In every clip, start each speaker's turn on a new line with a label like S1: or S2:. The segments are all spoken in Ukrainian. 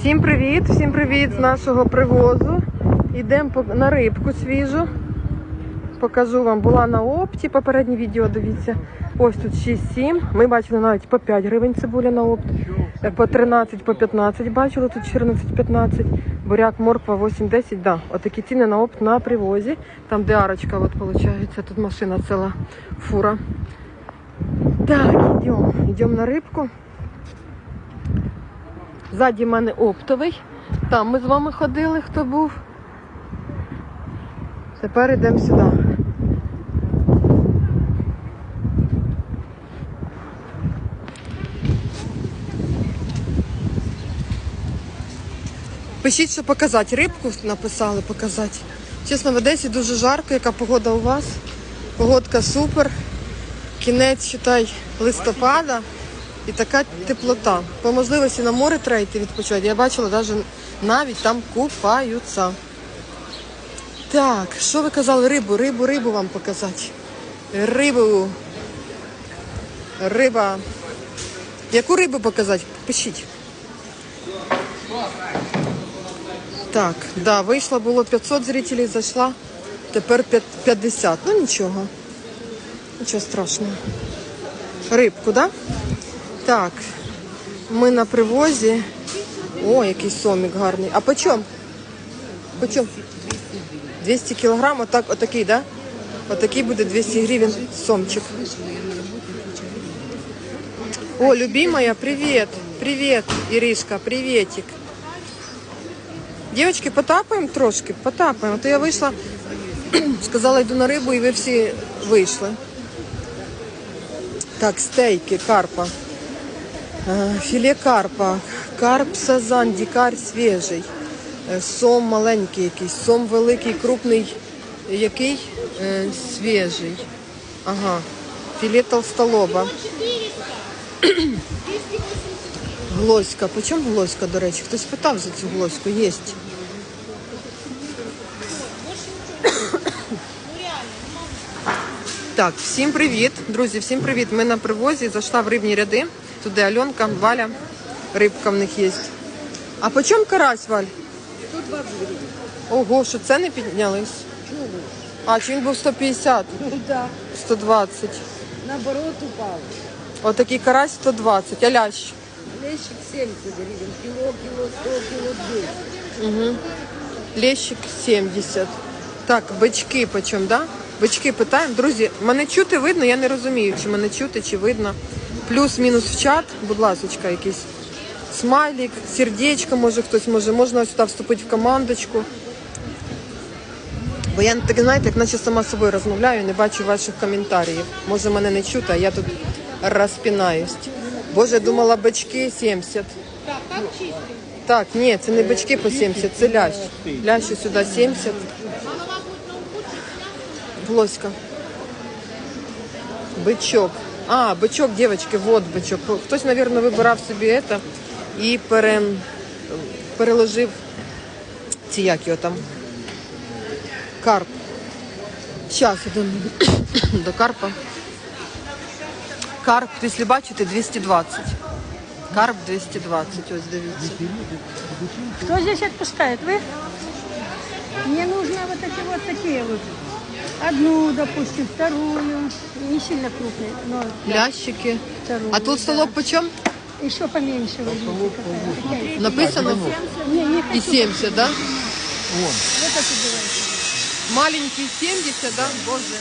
S1: Всім привіт, всім привіт з нашого привозу. Йдемо на рибку свіжу. Покажу вам, була на опті, попереднє відео дивіться. Ось тут 6-7. Ми бачили навіть по 5 гривень цибуля на опт. Е, По 13, по 15 бачили, тут 14-15. Буряк, морква 8-10. Да, отакі ціни на опт на привозі. Там де арочка, от виходить, тут машина ціла фура. Так, йдемо. Йдемо на рибку. Ззаді в мене оптовий. Там ми з вами ходили, хто був. Тепер йдемо сюди. Пишіть, що показати. Рибку написали показати. Чесно, в Одесі дуже жарко, яка погода у вас. Погодка супер. Кінець, читай, листопада і така теплота. По можливості на море треба йти відпочивати. Я бачила, навіть навіть там купаються. Так, що ви казали? Рибу, рибу, рибу вам показати. Рибу. Риба. Яку рибу показати? Пишіть. Так, да, вийшло було 500 зрителей, зайшла. Тепер 50. Ну нічого. Нічого страшного. Рибку, да? Так. Ми на привозі. О, який сомік гарний. А по чому? По чому? 200 кілограм, отак, отакий, да? Отакий буде 200 гривень сомчик. О, любимая, привет. Привет, Иришка, приветик. Дівчатки, потапаємо трошки, потапаємо. То я вийшла, сказала, йду на рибу, і ви всі вийшли. Так, стейки, карпа. Е, Філе карпа, карп сазан, дікар свіжий. Е, Сом маленький якийсь, сом великий, крупний, який Е, свіжий. Ага. Філе толстолоба. Глоська. По чому глоська, до речі? Хтось питав за цю глоську, єсть. Так, всім привіт, друзі, всім привіт. Ми на привозі, зайшла в рибні ряди. Туди Альонка, Валя, рибка в них є. А по чому карась, Валь?
S2: 120 гривен.
S1: Ого, що це не піднялись? А, чи він був 150,
S2: Ну да,
S1: 120.
S2: наоборот упал.
S1: Отакий карась 120, а лящ.
S2: Лещик 70 гривен, кило, кило 100, кило 200.
S1: Лещик 70. Так, бички почем, да? Бички питаємо. Друзі, мене чути видно, я не розумію, чи мене чути, чи видно. Плюс-мінус в чат, будь ласочка, якийсь смайлик, сердечко, може хтось може, можна сюди вступити в командочку. Бо я так, знаєте, як наче сама з собою розмовляю, не бачу ваших коментарів. Може мене не чути, а я тут розпинаюсь. Боже, думала, бички 70. Так, ні, це не бички по 70, це лящ. Лящі сюди 70. Глоська. Бичок. А, бичок, дівчатки, вот бичок. Хтось, мабуть, вибирав собі це і пере, переложив ці як його там. Карп. Зараз йдемо до карпа. Карп, якщо бачите, 220. Карп 220, ось дивіться.
S3: Кто здесь отпускает? Вы? Мне нужно вот эти вот такие вот. Одну, допустим, вторую. Не сильно крупные, но
S1: Лящики.
S3: вторую.
S1: А тут столоб почем?
S3: Еще поменьше возьмите. какая. Какая?
S1: Написано?
S3: Не, не
S1: И
S3: хочу.
S1: 70, да?
S3: Вот это давайте.
S1: Маленький 70, да? Боже.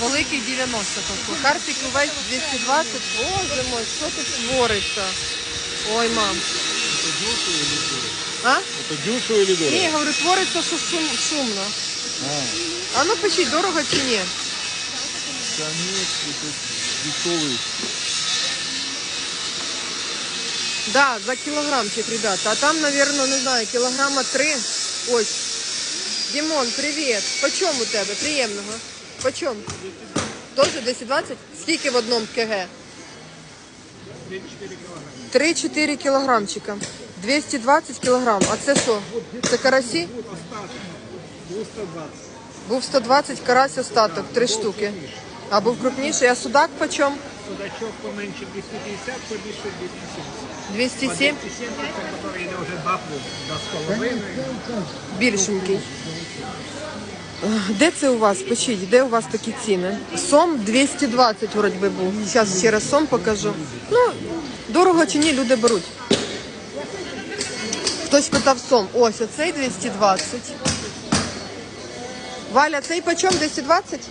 S1: Великий 90 тобто. Карпик увесь 220. Боже мой, що тут твориться? Ой, мам. А?
S4: Это дешево или дорого?
S1: Ні, я говорю, твориться, що шум, шумно. А ну пишіть, дорого чи ні?
S4: Это дешевый.
S1: Да, за кілограмчик, ребята. А там, наверное, не знаю, кілограма три. Ось. Дімон, привіт. По чому у тебе? Приємного. По чому? Тоже 10-20? Скільки в одному КГ? 3-4 кілограмчика. 220 кілограм. А це що? Це карасі? Був 120 карась остаток, три штуки. А був крупніший, а судак почем?
S5: Судачок поменше 250, побільше 270.
S1: 207?
S5: 270, це, який вже
S1: Більшенький. Е, Де це у вас? Пишіть, де у вас такі ціни? Сом 220 вроді би був. Зараз ще раз сом покажу. Ну, дорого чи ні, люди беруть. Хтось питав сом. Ось оцей 220. Валя, цей почем 220?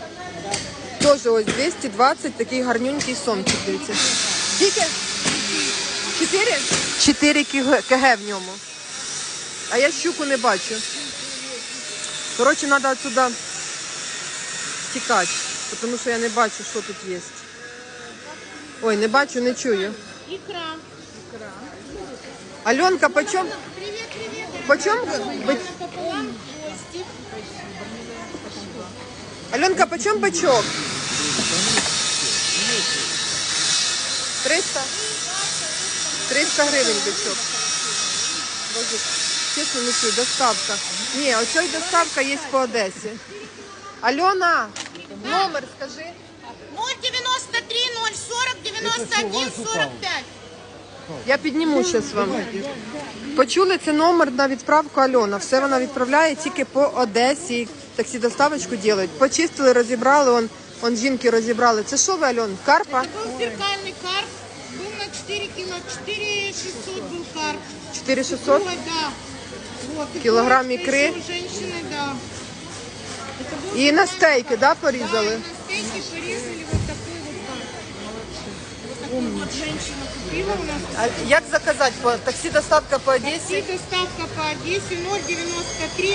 S1: Теж ось 220, такий гарнюнький сомчик, дивіться. Скільки? Чотири? Чотири КГ в ньому. А я щуку не бачу. Коротше, треба отсюда тікати, тому що я не бачу, що тут є. Ой, не бачу, не чую.
S3: Икра.
S1: Альонка, почем?
S3: Привет, привет.
S1: Почем? Альонка, почем бачок? 300? 300 гривень бачок. Боже, чесно не чую, доставка. Ні, оцей доставка є по Одесі. Альона, номер скажи.
S3: 093 040 91 45.
S1: Я підніму зараз вам. Почули це номер на відправку Альона. Все вона відправляє тільки по Одесі Таксі доставочку роблять. Почистили, розібрали. Он, он жінки розібрали. Це що ви, Альон? Карпа?
S3: Был зеркальный карп. Был на 4 кило. 4 600 был карп.
S1: 4600?
S3: Ой, да. Вот, и
S1: Килограмм
S3: курочка
S1: икры.
S3: еще у женщины, да. Это был
S1: І на
S3: зеркальный
S1: стейки, да,
S3: Да,
S1: порізали?
S3: и на стейки порезали Такую вот женщина купила у нас.
S1: А як заказати? По таксі доставка по
S3: Такси
S1: Одесі?
S3: доставка по Одессе 093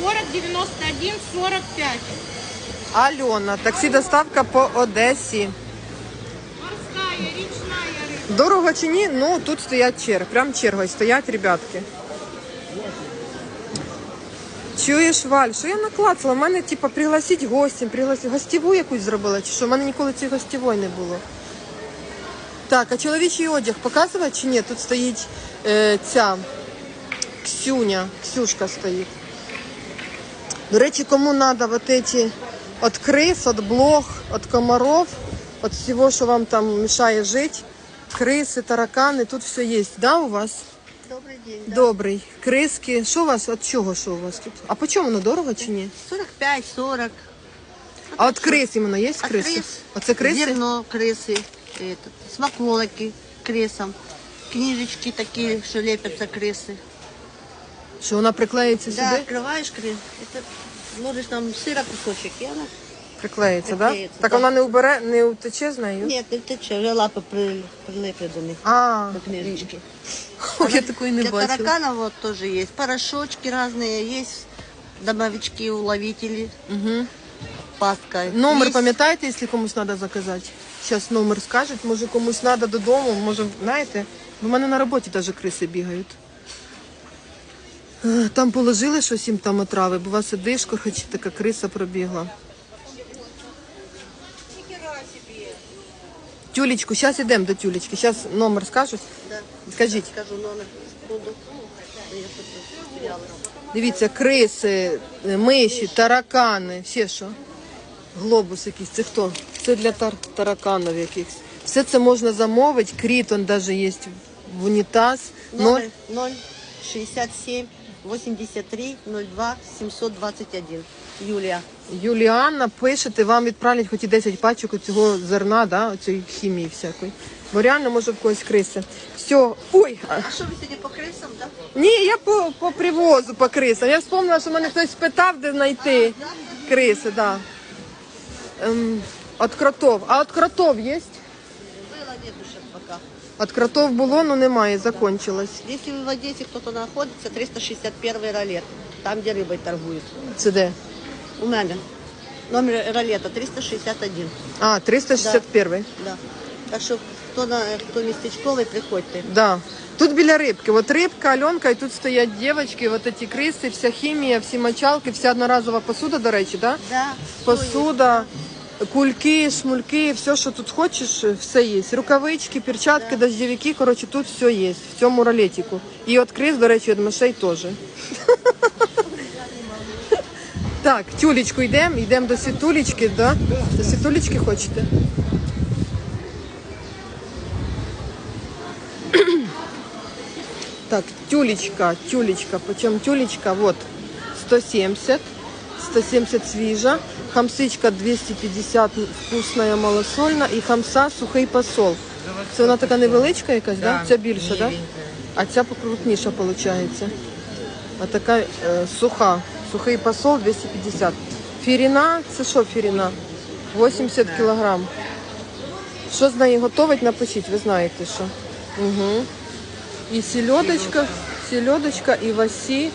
S3: 040 91 45.
S1: Альона, таксі доставка по Одесі.
S3: Морская, речная рыба.
S1: Дорого чи ні? Ну тут стоять черг. Прям чергою стоять ребятки. Чуєш, Валь, що я наклацала? У мене, типа, пригласить гостям, пригласить. Гостєву якусь зробила, чи що? У мене ніколи цієї гостєвої не було. Так, а чоловічий одяг показувати чи ні? Тут стоїть е, ця Ксюня, Ксюшка стоїть. До речі, кому треба вот эти от крис, от блох, от комаров, от всего, що вам там мешає жити, криси, таракани, тут все є, да, у вас?
S5: Добрый день.
S1: Добрий. Криски. Що у вас? От чого що у вас тут? А по чому воно дорого чи ні?
S5: 45, 40.
S1: А от крис іменно є
S5: От
S1: криси?
S5: крис.
S1: Оце криси?
S5: Зерно, крысы, этот, смаколики крысам. Книжечки такие, что лепятся крысы.
S1: Що вона приклеїться
S5: Да,
S1: сюди?
S5: открываешь крыс. Это ложишь там сыра кусочек, и она...
S1: Приклеїться, да?
S5: Приклеїться,
S1: Так
S5: да.
S1: вона не убере, не утече з нею?
S5: Нет, ты что, уже лапы при, прилипли до них.
S1: А,
S5: До книжечки.
S1: ой, я такої не
S5: Для
S1: бачила.
S5: тараканов вот тоже есть. Порошочки разные, есть домовички, уловители.
S1: Угу.
S5: Паска.
S1: Номер
S5: есть.
S1: пам'ятаєте, якщо комусь треба заказати? Зараз номер скажуть, може комусь треба додому, може, знаєте, в мене на роботі навіть криси бігають. Е, Там положили щось їм там отрави, бува сидиш, хоч така криса пробігла. Тюлечку, зараз йдемо до тюлечки. Зараз номер скажуть. Скажіть.
S5: Скажу номер.
S1: Дивіться, криси, миші, таракани, ще що? Глобус якийсь. Це хто? Це для тар тараканів якихось. Все це можна замовити. Крітон навіть є в унітаз. Ноль.
S5: 0 67 83 02 721. Юлия.
S1: Юліанна, пишете, вам відправлять хоч і 10 пачок цього зерна, да, цієї хімії всякої. Бо реально може в когось криси. Все, ой, а,
S5: что вы сегодня по крысам, да?
S1: ні, я по, по привозу по крисам. Я вспомнила, що мене хтось питав, де знайти криси, да Ем, от кротов. А от кротов є?
S5: Было нету сейчас пока.
S1: От кротов було, але немає, закончилось.
S5: Если вы в Одессе кто-то находится, 361 ролет. Там, где рыбой торгуют.
S1: Це де?
S5: У меня. Номер ролета 361.
S1: А, 361.
S5: Да. Так что, кто, на, кто местечковый, приходьте.
S1: Да. Тут біля рибки. От рибка, Альонка, і тут стоять дівчатки, от ці криси, вся хімія, всі мочалки, вся одноразова посуда, до речі, да?
S5: Да.
S1: Посуда, кульки, шмульки, все, що тут хочеш, все є. Рукавички, перчатки, дождевики, коротше, тут все є, в цьому ролетику. І от крис, до речі, від мишей теж. Так, тюлечку йдемо, йдемо до світулечки, да? До світулечки хочете? Так, тюлечка, тюлечка. Почем тюлечка? Вот, 170. 170 свіжа. Хамсичка 250 вкусна, малосольна. І хамса сухий посол. Це вона така невеличка якась, да? Ця більша? Да? А ця покрупніша виходить. А така е, суха. Сухий посол 250. Фіріна, це що фіріна? 80 кілограм. Що з неї готовить, напишіть, ви знаєте що. Угу. І сільодочка, сільодочка, і васі.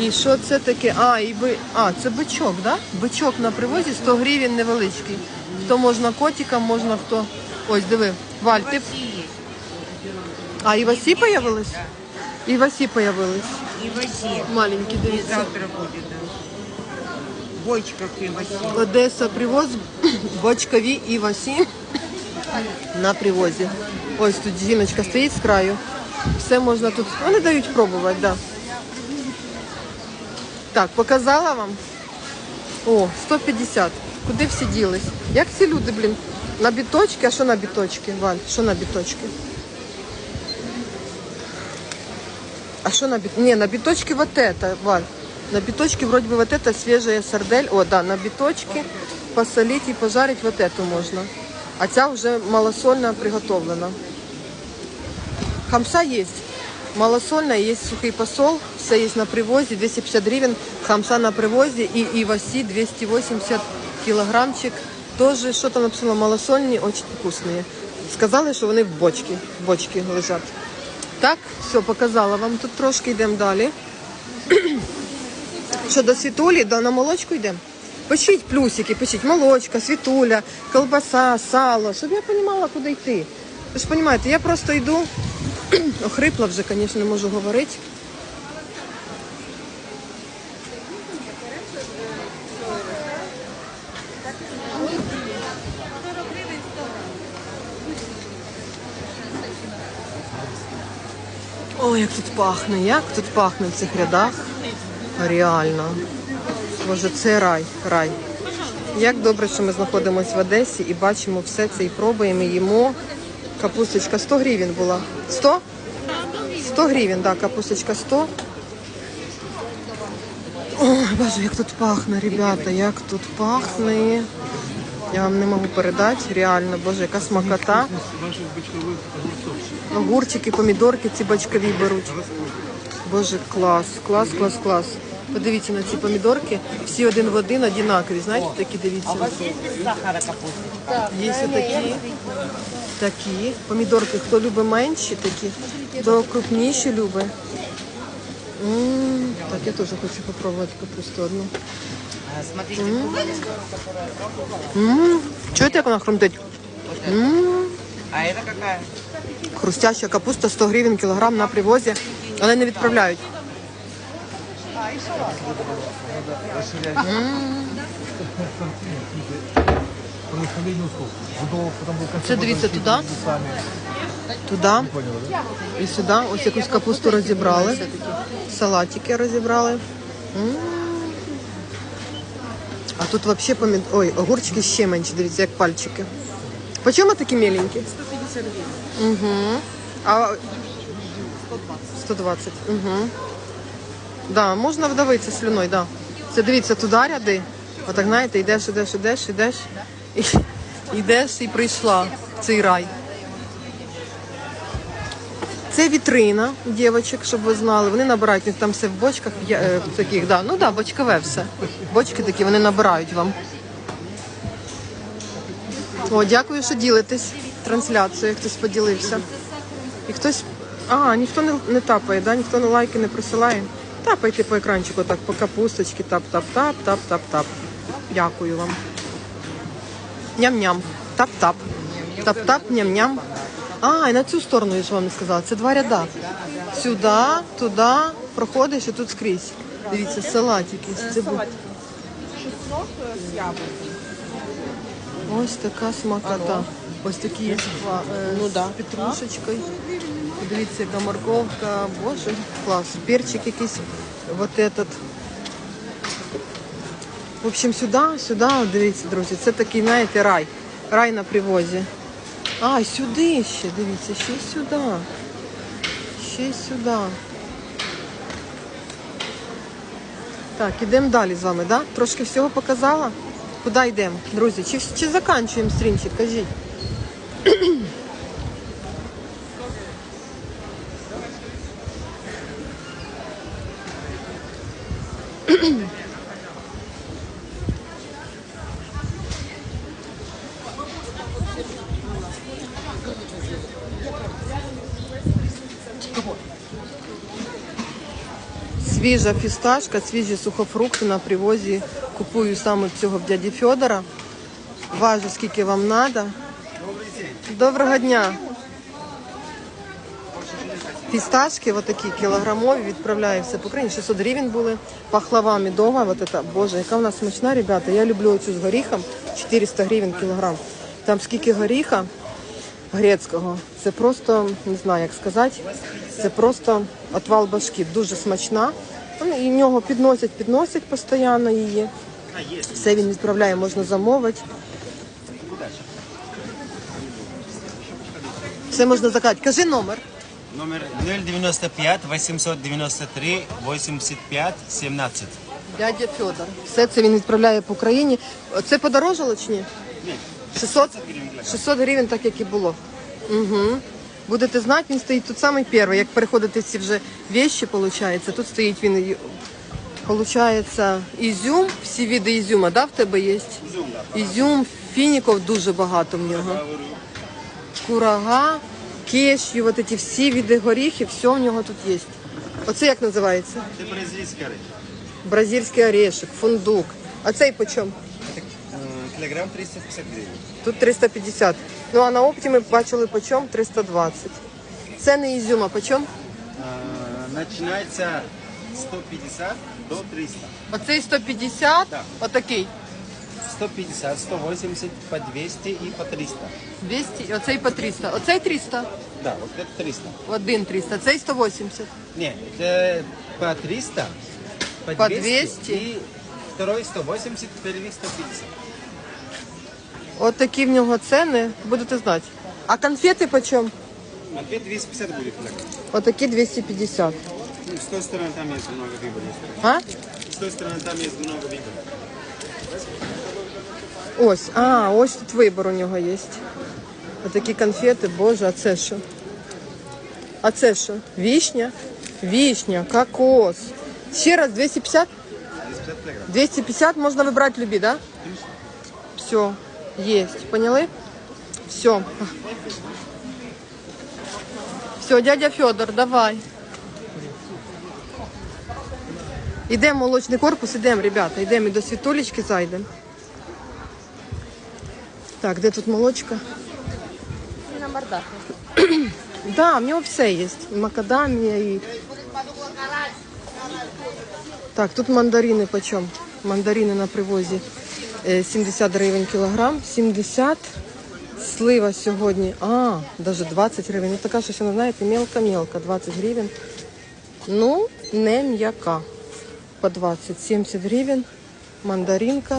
S1: І що це таке? А, і би... а, це бичок, да? Бичок на привозі 100 гривень невеличкий. Хто можна котикам, можна хто. Ось, диви, Валь, ти... А, і васі появились? І васі появились.
S2: И вообще.
S1: Маленькі, дивіться.
S2: Завтра будет, да. Бочка в Кривосе.
S1: Одеса привоз, бочкові і васі на привозі. Ось тут жіночка стоїть з краю. Все можна тут. Вони дають пробувати, так. Да. Так, показала вам. О, 150. Куди всі ділись? Як ці люди, блін? На біточки? А що на біточки, Валь? Що на біточки? А что на бит... Не, на биточке вот это, Валь. На биточке вроде бы вот это свежая сардель. О, да, на биточке посолить и пожарить вот эту можно. А ця вже малосольна приготовлена. Хамса есть. Малосольная, есть сухий посол, все есть на привозе, 250 гривен, хамса на привозе и иваси 280 килограммчик. Тоже, что там написано, малосольні, очень вкусные. Сказали, що вони в бочці, в бочці лежать. Так, все, показала вам тут трошки, йдемо далі. Що до світулі, да, на молочку йдемо. Пишіть плюсики, пишіть молочка, світуля, колбаса, сало, щоб я розуміла, куди йти. Ви ж розумієте, я просто йду, охрипла вже, звісно, не можу говорити. Ой, як тут пахне, як тут пахне в цих рядах. Реально. Боже, це рай, рай. Як добре, що ми знаходимося в Одесі і бачимо все це і пробуємо, і їмо. Капусточка 100 гривень була. 100? 100 гривень, так, да, капусточка 100. Ой, боже, як тут пахне, ребята, як тут пахне. Я вам не можу передати, реально, боже, яка смакота. Огурчики, помідорки ці бачкові беруть. Боже, клас, клас, клас, клас. Подивіться на ці помідорки. Всі один в один одинакові. Знаєте, такі дивіться. Є такі. Такі. Помідорки, хто любить менші, такі, хто крупніші любить. М, Так, я теж хочу попробувати капусту одну.
S2: Смотрите,
S1: М, Чуєте, як вона хрумтить?
S2: А это какая?
S1: Хрустяща капуста 100 гривень кілограм на привозі, але не відправляють. Це дивіться туди, туди і сюди. Ось якусь капусту розібрали. Салатики розібрали. М. А тут взагалі помід... Ой, огурчики ще менші, дивіться, як пальчики. По чому такі міленькі? 150 гривень. Угу. А 120. Угу. Да, можна вдавитися слюною, да. Це дивіться, туди ряди. Отак, знаєте, йдеш, йдеш, йдеш, йдеш. Йдеш і прийшла в цей рай. Це вітрина дівчаток, щоб ви знали. Вони набирають, там все в бочках, е, в таких, да. Ну да, бочкове все. Бочки такі, вони набирають вам. О, дякую, що ділитесь трансляцією, хтось поділився. І хтось. А, ніхто не, не тапає, да? ніхто не лайки не присилає. Тапайте по екранчику так, по капусточці, тап-тап-тап, тап-тап-тап. Дякую вам. Ням-ням. Тап-тап. Тап-тап, ням-ням. А, і на цю сторону я ж вам не сказала. Це два ряда. Сюди, туди, проходиш і тут скрізь. Дивіться, салатики. з цибу- Ось така смакота. Ось такі є ну, да. з петрушечкою. Дивіться, яка морковка. Боже, клас. Перчик якийсь. Вот этот. В общем, сюди, сюди, дивіться, друзі, це такий, знаєте, рай. Рай на привозі. А, сюди ще, дивіться, ще сюди. ще сюди. Так, ідемо далі з вами, да? Трошки всього показала. Куди йдемо, друзі? Чи, чи заканчуємо стрімчик? Кажіть. Свіжа фісташка, свіжі сухофрукти на привозі. Купую саме цього в дяді Федора. Важу, скільки вам треба. Доброго дня. Фісташки, вот такі кілограмові, відправляю все по Україні. 600 гривень були. Пахлава медова, вот это, боже, яка вона смачна, ребята. Я люблю оцю з горіхом, 400 гривень кілограм. Там скільки горіха грецького, це просто, не знаю, як сказати, це просто отвал башки, дуже смачна. Ну, І в нього підносять, підносять постійно її. Все він відправляє, можна замовити. Все можна заказати. Кажи номер.
S6: Номер 095 893 85 17.
S1: Дядя Федор. Все це він відправляє по Україні. Це подорожало чи ні?
S6: Ні.
S1: 600? 600 гривень, так як і було. Угу. Будете знати, він стоїть тут самий перший. Як переходите ці вже вещі, виходить, тут стоїть він, получається, ізюм, всі види ізюма, да, в тебе є? Ізюм, фініків дуже багато в нього. Курага, кешю, вот эти всі види горіхів, все в нього тут є. Оце як називається?
S6: Це бразильська риба.
S1: Бразильський орешек, фундук. А цей по чому?
S6: Кілограм 350 гривень.
S1: Тут 350. Ну а на опті ми бачили по чому 320. Це не ізюма, по чому?
S6: Починається 150 до 300.
S1: Оцей 150,
S6: Так.
S1: отакий
S6: 150, 180, по 200 і по 300.
S1: 200, і оцей по 300. Оцей 300,
S6: Да, вот это 300.
S1: один 300, цей 180.
S6: Ні, це по 300, по,
S1: По
S6: 200,
S1: 200.
S6: і второй 180, первый 150.
S1: От такі в нього ціни, будете знати. А конфети по чому?
S6: Ответ 250 будет. Так.
S1: Отакі 250.
S6: Ну, С той стороны там есть много выбора.
S1: А?
S6: С той стороны там есть много выбора.
S1: Ось, а, ось тут вибор у нього є. Отакі конфети, боже, а це що? А це що? Вішня? Вішня, кокос. Ще раз 250?
S6: 250 килограмм.
S1: 250 можна вибрати любі, да? Все, есть. Поняли? Все. Все, дядя Федор, давай. Ідемо в молочний корпус, ідемо, ребята, йдемо і до світулечки зайдемо. Так, де тут молочка?
S5: На мордах.
S1: Да, в нього все є. І макадамія, і... Так, тут мандарини почем? Мандарини на привозі 70 гривень кілограм, 70. Слива сьогодні, а, навіть 20 гривень. Ну така що вона, знаєте, мелка-мелка, 20 гривень. Ну, не м'яка. По 20, 70 гривень, мандаринка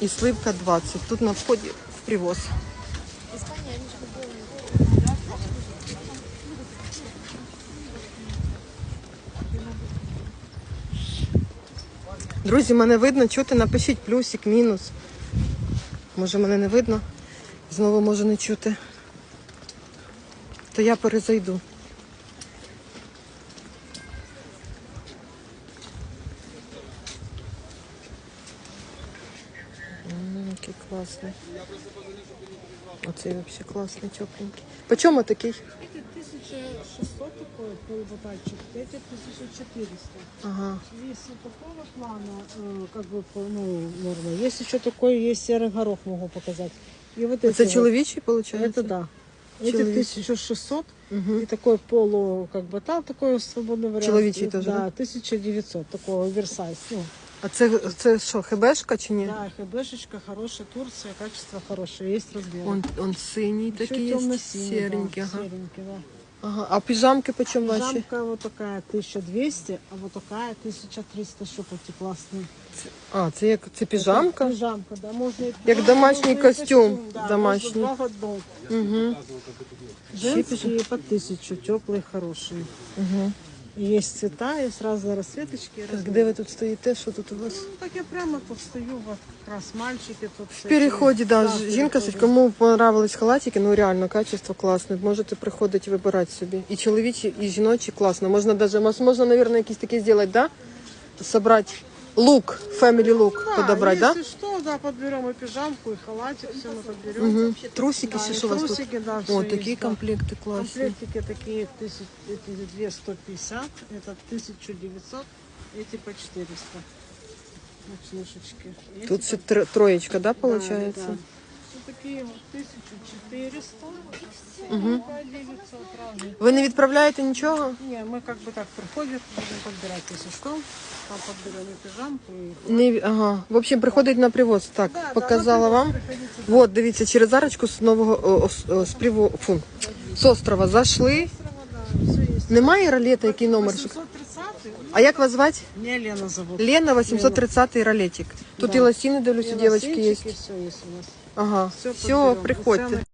S1: і сливка 20. Тут на вході в привоз. Друзі, мене видно, чути, напишіть плюсик, мінус. Може мене не видно? Знову може не чути. То я перезайду. Який класний. Оцей взагалі класний, тепленький. По чому такий?
S7: Это 1600 такой полуботальчик, эти 1400.
S1: Ага.
S7: Если такого плана, э, как бы, по- ну, норма. Есть еще такой, есть серый горох, могу показать. И вот эти
S1: Це
S7: вот.
S1: чоловічий, виходить?
S7: Это да. Эти
S1: Человечий.
S7: 1600
S1: Угу.
S7: и такой полу, как бы там такой свободный вариант.
S1: Человечий
S7: И-
S1: тоже,
S7: Да,
S1: да?
S7: 1900 такого оверсайз. Ну,
S1: А це, це що, хебешка чи ні?
S7: да, хбшечка хорошая, Турция, качество хорошее, есть размер.
S1: Он, он синій
S7: Еще
S1: такий є,
S7: темно-синий,
S1: серенький,
S7: да,
S1: ага.
S7: серенький, да.
S1: Ага. А піжамки по чому ваші?
S7: Жамка вот такая 1200, а вот такая 1300 щупальці классные.
S1: А, це як це піжамка?
S7: Пижамка, да, можно и
S1: Як
S7: пижамку,
S1: домашній
S7: можно и
S1: костюм,
S7: да,
S1: домашній.
S7: можно два в одном.
S1: Угу.
S7: Женские по тысячу, теплые, хорошие.
S1: Угу.
S7: Есть цвета, і разные расцветочки.
S1: Так, де ви тут стоїте? Що тут у вас?
S7: Ну, так я прямо тут стою, вот как мальчики тут.
S1: В переході, да,
S7: в
S1: жінка,
S7: переході.
S1: кому понравились халатики, ну реально, качество класне. Можете приходити вибирати собі. І чоловічі, і жіночі класно. Можна даже, можна, мабуть, якісь такі зробити, да? Собрати лук, family лук
S7: Да,
S1: подобрать, да?
S7: если что, да, подберем и пижамку, и халатик, все мы подберем.
S1: Угу. Трусики
S7: Да,
S1: ще
S7: и
S1: що у вас тут?
S7: трусики, да,
S1: О,
S7: всё
S1: такі
S7: есть, да.
S1: комплекти класні.
S7: Комплектики такие, тысяч, эти две 150, это 1900, эти по 400. Ночнушечки. Эти
S1: Тут
S7: по-
S1: ще тр- троєчка, да,
S7: Да,
S1: виходить?
S7: да. Вот такие вот 1400,
S1: Угу.
S7: по 900 разные.
S1: Ви не відправляєте нічого?
S7: Не, мы как бы так приходим, будем подбирать, если что. Там подберем и пижамку, и...
S1: Не, ага. В общем, приходить на привоз. Так,
S7: Да, да,
S1: показала
S7: на
S1: вам.
S7: привоз приходите,
S1: Вот, дивіться, через арочку з нового о, о, з- о, з приво, фу, з острова зайшли.
S7: да, все есть.
S1: Немає ролета, який номер?
S7: 830
S1: А як вас звати?
S7: Мне Лена зовут.
S1: Лена, 830 ролетик. Тут
S7: Да.
S1: і лосіни, дивлюся,
S7: И
S1: дівчатки є.
S7: лосинчики, Все есть у нас.
S1: Ага,
S7: Все
S1: все, приходьте.